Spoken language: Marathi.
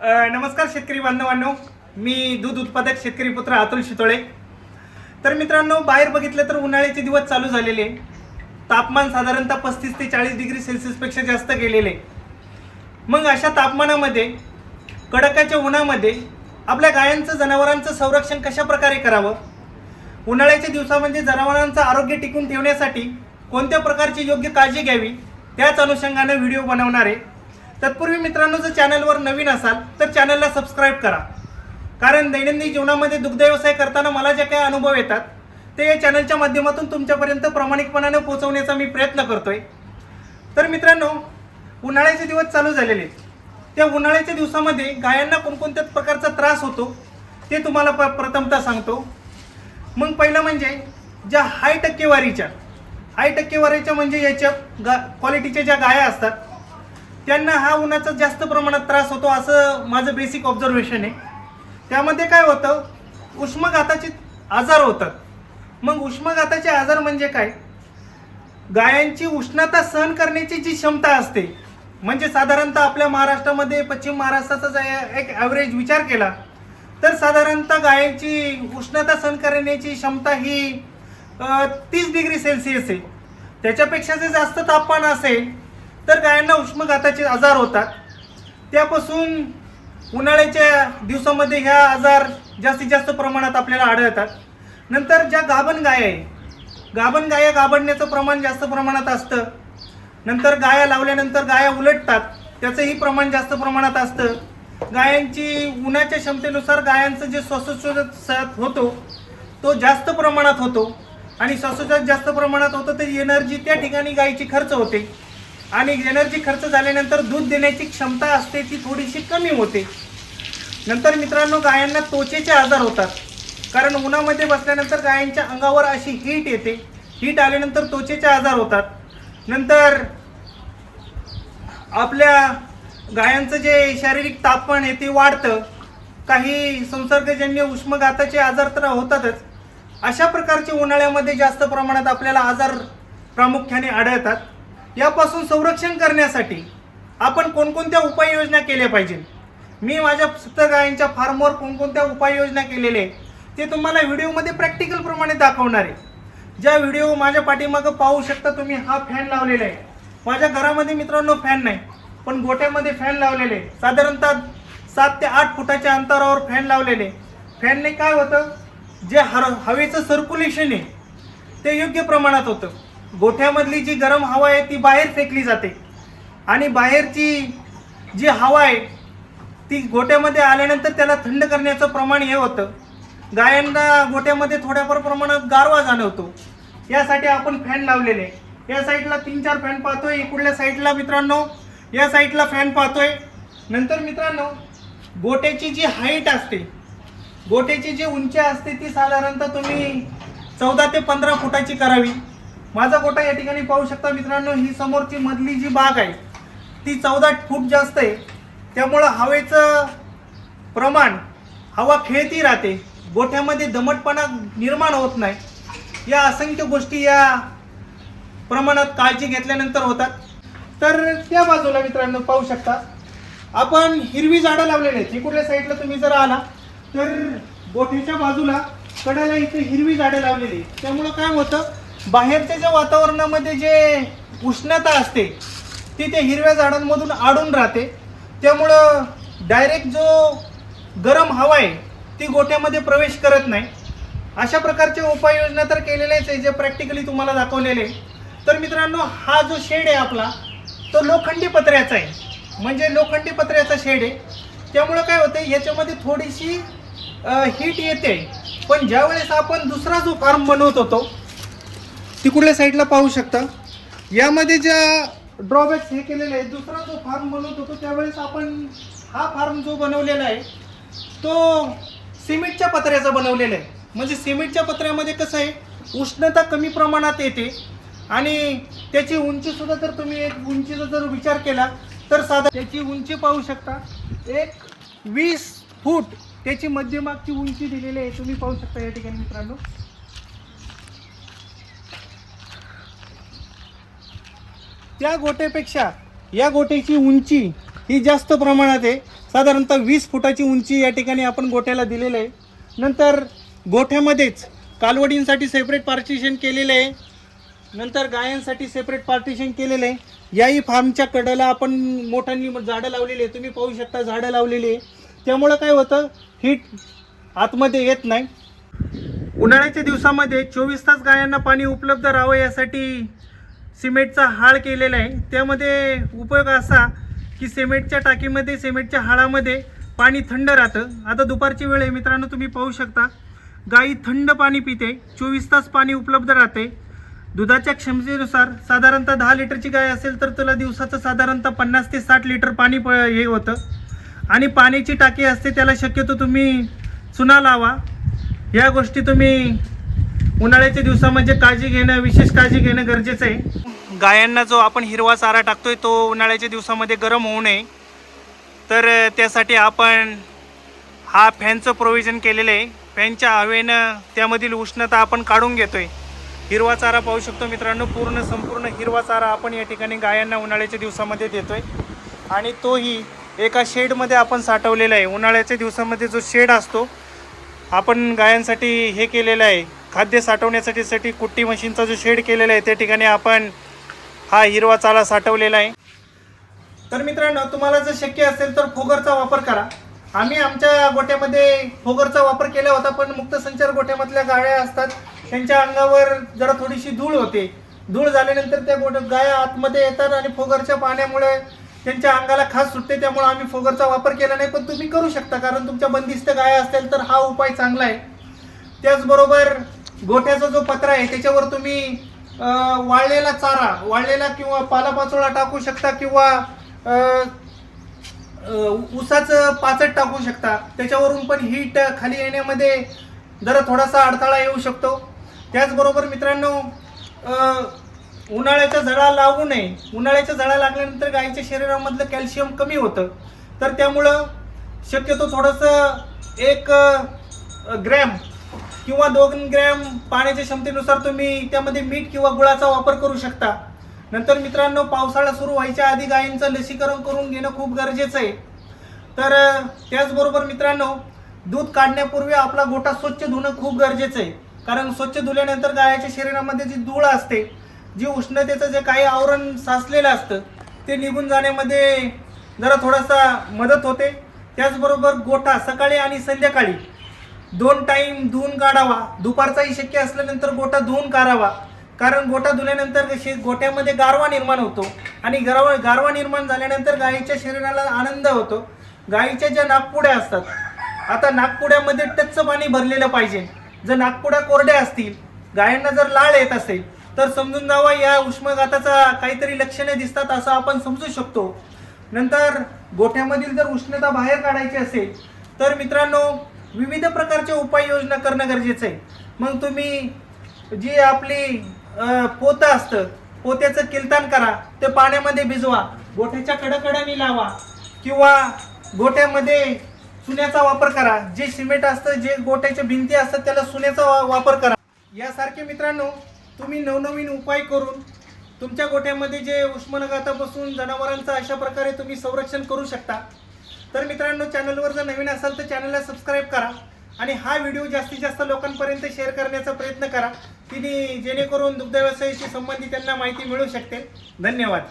नमस्कार शेतकरी बांधवांनो. मी दूध उत्पादक शेतकरी पुत्र अतुल शितोळे. तर मित्रांनो बाहेर बघितलं तर उन्हाळ्याचे दिवस चालू झालेले. तापमान साधारणतः पस्तीस ते चाळीस डिग्री सेल्सिअसपेक्षा जास्त गेलेले. मग अशा तापमानामध्ये कडकाच्या उन्हामध्ये आपल्या गायांचं जनावरांचं संरक्षण कशा प्रकारे करावं? उन्हाळ्याच्या दिवसामध्ये जनावरांचं आरोग्य टिकून ठेवण्यासाठी कोणत्या प्रकारची योग्य काळजी घ्यावी? त्याच अनुषंगानं व्हिडिओ बनवणार आहे. तत्पूर्वी मित्रांनो जर चॅनलवर नवीन असाल तर चॅनलला सबस्क्राईब करा. कारण दैनंदिन जीवनामध्ये दुग्ध व्यवसाय करताना मला जे काही अनुभव येतात ते या चॅनलच्या माध्यमातून तुमच्यापर्यंत प्रामाणिकपणाने पोहोचवण्याचा मी प्रयत्न करतोय. तर मित्रांनो उन्हाळ्याचे दिवस चालू झालेले आहेत. त्या उन्हाळ्याच्या दिवसामध्ये गायांना कोणकोणत्या प्रकारचा त्रास होतो ते तुम्हाला प प्रथमतः सांगतो. मग पहिलं म्हणजे ज्या हाय टक्केवारीच्या हाय टक्केवारीच्या म्हणजे याच्या गा क्वालिटीच्या ज्या गाया असतात त्यांना हा उन्हाचा जास्त प्रमाणात त्रास होतो असं माझं बेसिक ऑब्झर्वेशन आहे. त्यामध्ये काय होतं उष्माघाताचे आजार होतात. मग उष्माघाताचे आजार म्हणजे काय? गायांची उष्णता सहन करण्याची जी क्षमता असते म्हणजे साधारणतः आपल्या महाराष्ट्रामध्ये पश्चिम महाराष्ट्राचा जर एक ॲव्हरेज विचार केला तर साधारणतः गायांची उष्णता सहन करण्याची क्षमता ही तीस डिग्री सेल्सिअस आहे. त्याच्यापेक्षा जे जास्त तापमान असेल तर गायांना उष्माघाताचे आजार होतात. त्यापासून उन्हाळ्याच्या दिवसामध्ये ह्या आजार जास्तीत जास्त प्रमाणात आपल्याला आढळतात. नंतर ज्या गाभण गाय आहे गाभण गाया गाभणण्याचं प्रमाण जास्त प्रमाणात असतं. नंतर गाया लावल्यानंतर गाया उलटतात त्याचंही प्रमाण जास्त प्रमाणात असतं. गायांची उन्हाच्या क्षमतेनुसार गायांचं जे श्वासोच्छ्वास होतो तो जास्त प्रमाणात होतो. आणि श्वासोच्छ्वास जास्त प्रमाणात होतं तर एनर्जी त्या ठिकाणी गायीची खर्च होते. आणि एनर्जी खर्च झाल्यानंतर दूध देण्याची क्षमता असते ती थोडीशी कमी होते. नंतर मित्रांनो गायांना त्वचेचे आजार होतात. कारण उन्हामध्ये बसल्यानंतर गायांच्या अंगावर अशी हीट येते. हीट आल्यानंतर त्वचेचे आजार होतात. नंतर आपल्या गायांचं जे शारीरिक तापमान आहे ते वाढतं. काही संसर्गजन्य उष्मघाताचे आजार तर होतातच. अशा प्रकारचे उन्हाळ्यामध्ये जास्त प्रमाणात आपल्याला आजार प्रामुख्याने आढळतात. यापासून संरक्षण करण्यासाठी आपण कोणकोणत्या उपाययोजना केल्या पाहिजे? मी माझ्या सत्तर गायांच्या फार्मवर कोणकोणत्या उपाययोजना केलेल्या आहे ते तुम्हाला व्हिडिओमध्ये प्रॅक्टिकल प्रमाणे दाखवणार आहे. ज्या व्हिडिओ माझ्या पाठीमागं पाहू शकता तुम्ही हा फॅन लावलेला आहे. माझ्या घरामध्ये मित्रांनो फॅन नाही पण गोट्यामध्ये फॅन लावलेले आहे. साधारणतः सात ते आठ फुटाच्या अंतरावर फॅन लावलेले फॅनने काय होतं जे हर हवेचं सर्क्युलेशन आहे ते योग्य प्रमाणात होतं. गोठ्यामधली जी गरम हवा आहे ती बाहेर फेकली जाते. आणि बाहेरची जी हवा आहे ती गोट्यामध्ये आल्यानंतर त्याला थंड करण्याचं प्रमाण हे होतं. गायांना गोट्यामध्ये थोड्याफार प्रमाणात गारवा जाणवतो. यासाठी आपण फॅन लावलेले आहे. या साईडला तीन चार फॅन पाहतोय. इकडल्या साईडला मित्रांनो या साईडला फॅन पाहतोय. नंतर मित्रांनो गोट्याची जी हाईट असते गोट्याची जी उंची असते ती साधारणतः तुम्ही चौदा ते पंधरा फुटाची करावी. माझा गोटा या ठिकाणी पाहू शकता मित्रांनो ही समोरची मधली जी बाग आहे ती चौदा फूट जास्त आहे. त्यामुळं हवेचं प्रमाण हवा खेळती राहते. गोठ्यामध्ये दमटपणा निर्माण होत नाही. या असंख्य गोष्टी या प्रमाणात काळजी घेतल्यानंतर होतात. तर त्या बाजूला मित्रांनो पाहू शकता आपण हिरवी झाडं लावलेली आहेत. इकडल्या साईडला तुम्ही जर आला तर गोठ्याच्या बाजूला कडाला इथे हिरवी झाडं लावलेली त्यामुळं काय होतं बाहेरच्या ज्या वातावरणामध्ये जे उष्णता असते ती त्या हिरव्या झाडांमधून आडून राहते. त्यामुळं डायरेक्ट जो गरम हवा आहे ती गोठ्यामध्ये प्रवेश करत नाही. अशा प्रकारचे उपाययोजना तर केलेल्याच आहे जे प्रॅक्टिकली तुम्हाला दाखवलेले तर मित्रांनो हा जो शेड आहे आपला तो लोखंडी पत्र्याचा आहे. म्हणजे लोखंडी पत्र्याचा शेड आहे. त्यामुळं काय होतं याच्यामध्ये थोडीशी हीट येते. पण ज्यावेळेस आपण दुसरा जो फार्म बनवत होतो तिकडल्या साईडला पाहू शकता? यामध्ये ज्या ड्रॉबॅक्स हे केलेले आहे दुसरा जो फार्म बनवत होतो त्यावेळेस आपण हा फार्म जो बनवलेला आहे तो सिमेंटच्या पत्र्याचा बनवलेला आहे. म्हणजे सिमेंटच्या पत्र्यामध्ये कसं आहे उष्णता कमी प्रमाणात येते आणि त्याची उंचीसुद्धा जर तुम्ही एक उंचीचा जर विचार केला तर साधा त्याची उंची पाहू शकता. एक वीस फूट त्याची मध्यमागची उंची दिलेली आहे तुम्ही पाहू शकता या ठिकाणी मित्रांनो. त्या गोट्यापेक्षा या गोट्याची उंची ही जास्त प्रमाणात आहे. साधारणतः वीस फुटाची उंची या ठिकाणी आपण गोठ्याला दिलेलं आहे. नंतर गोठ्यामध्येच कालवडींसाठी सेपरेट पार्टिशन केलेलं आहे. नंतर गायांसाठी सेपरेट पार्टिशन केलेलं आहे. याही फार्मच्या कडेला आपण मोठ्यांनी झाडं लावलेली आहे. तुम्ही पाहू शकता झाडं लावलेली आहे. त्यामुळं काय होतं? हीट आतमध्ये येत नाही. उन्हाळ्याच्या दिवसामध्ये चोवीस तास गायांना पाणी उपलब्ध राहावं यासाठी सिमेंटचा हाळ केलेला आहे. त्यामध्ये उपयोग असा की सिमेंटच्या टाकीमध्ये सिमेंटच्या हाळामध्ये पाणी थंड राहतं. आता दुपारची वेळ आहे मित्रांनो तुम्ही पाहू शकता. गाई थंड पाणी पिते चोवीस तास पाणी उपलब्ध राहते. दुधाच्या क्षमतेनुसार साधारणतः दहा लिटरची गाय असेल तर तुला दिवसाचं साधारणतः पन्नास ते साठ लिटर पाणी प हे होतं. आणि पाण्याची टाकी असते त्याला शक्यतो तुम्ही चुना लावा. या गोष्टी तुम्ही उन्हाळ्याच्या दिवसामध्ये म्हणजे काळजी घेणं विशेष काळजी घेणं गरजेचं आहे. गायांना जो आपण हिरवा चारा टाकतोय तो उन्हाळ्याच्या दिवसामध्ये गरम होऊ नये. तर त्यासाठी आपण हा फॅनचं प्रोव्हिजन केलेलं आहे. फॅनच्या हवेनं त्यामधील उष्णता आपण काढून घेतोय. हिरवा चारा पाहू शकतो मित्रांनो पूर्ण संपूर्ण हिरवा चारा आपण या ठिकाणी गायांना उन्हाळ्याच्या दिवसामध्ये देतोय. आणि तोही एका शेडमध्ये आपण साठवलेला आहे. उन्हाळ्याच्या दिवसामध्ये जो शेड असतो आपण गायांसाठी हे केलेलं आहे. खाद्य साठवण्यासाठी साठी कुट्टी मशीनचा जो शेड केलेला आहे त्या ठिकाणी आपण हा हिरवा चाला साठवलेला आहे. तर मित्रांनो तुम्हाला जर शक्य असेल तर फोगरचा वापर करा. आम्ही आमच्या गोट्यामध्ये फोगरचा वापर केला होता पण मुक्त संचार गोट्यामधल्या गाळ्या असतात त्यांच्या अंगावर जरा थोडीशी धूळ होते. धूळ झाल्यानंतर त्या गोट गाया आतमध्ये येतात आणि फोगरच्या पाण्यामुळे त्यांच्या अंगाला खास सुटते त्यामुळे आम्ही फोगरचा वापर केला नाही पण तुम्ही करू शकता कारण तुमच्या बंदिस्त गाया असतील तर हा उपाय चांगला आहे. त्याचबरोबर गोट्याचा जो पत्रा आहे त्याच्यावर तुम्ही वाळलेला चारा वाळलेला किंवा पालापाचोळा टाकू शकता किंवा ऊसाचं पाचट टाकू शकता. त्याच्यावरून पण हीट खाली येण्यामध्ये जरा थोडासा अडथळा येऊ शकतो. त्याचबरोबर मित्रांनो उन्हाळ्याचा उन्हाळ्याच्या झळा लागू नये. उन्हाळ्याच्या झळा लागल्यानंतर गाईच्या शरीरामधलं कॅल्शियम कमी होतं. तर त्यामुळं शक्यतो थोडंसं एक ग्रॅम किंवा दोन ग्रॅम पाण्याच्या क्षमतेनुसार तुम्ही त्यामध्ये मीठ किंवा गुळाचा वापर करू शकता. नंतर मित्रांनो पावसाळा सुरू व्हायच्या आधी गायींचं लसीकरण करून घेणं खूप गरजेचं आहे. तर त्याचबरोबर मित्रांनो दूध काढण्यापूर्वी आपला गोठा स्वच्छ धुणं खूप गरजेचं आहे. कारण स्वच्छ धुल्यानंतर गायाच्या शरीरामध्ये जी धूळ असते जी उष्णतेचं जे काही आवरण साचलेलं असतं ते निघून जाण्यामध्ये जरा थोडासा मदत होते. त्याचबरोबर गोठा सकाळी आणि संध्याकाळी दोन टाईम धुवून काढावा. दुपारचाही शक्य असल्यानंतर गोठा धुवून काढावा. कारण गोठा धुल्यानंतर कशी गोठ्यामध्ये गारवा निर्माण होतो आणि गारवा गारवा निर्माण झाल्यानंतर गायीच्या शरीराला आनंद होतो. गायीच्या ज्या नागपुड्या असतात आता नागपुड्यामध्ये टच्च पाणी भरलेलं पाहिजे. जर नागपुड्या कोरड्या असतील गायांना जर लाळ येत असेल तर समजून जावा या उष्माघाताचा काहीतरी लक्षणे दिसतात असं आपण समजू शकतो. नंतर गोठ्यामधील जर उष्णता बाहेर काढायची असेल तर मित्रांनो विविध प्रकारच्या उपाययोजना करणं गरजेचं आहे. मग तुम्ही जी आपली पोतं असतं पोत्याचं किलतान करा ते पाण्यामध्ये भिजवा गोठ्याच्या कडकडाने लावा किंवा गोठ्यामध्ये चुन्याचा वापर करा. जे सिमेंट असतं जे गोठ्याच्या भिंती असतात त्याला सुन्याचा वा- वापर करा. यासारखे मित्रांनो तुम्ही नवनवीन उपाय करून तुमच्या गोठ्यामध्ये जे उष्मघातापासून जनावरांचं अशा प्रकारे तुम्ही संरक्षण करू शकता. तर मित्रांनो चॅनलवर जर नवीन असाल तर चॅनलला सबस्क्राईब करा आणि हा व्हिडिओ जास्तीत जास्त लोकांपर्यंत शेअर करण्याचा प्रयत्न करा. तिने जेणेकरून दुग्ध व्यवसायाशी संबंधित त्यांना माहिती मिळू शकते. धन्यवाद.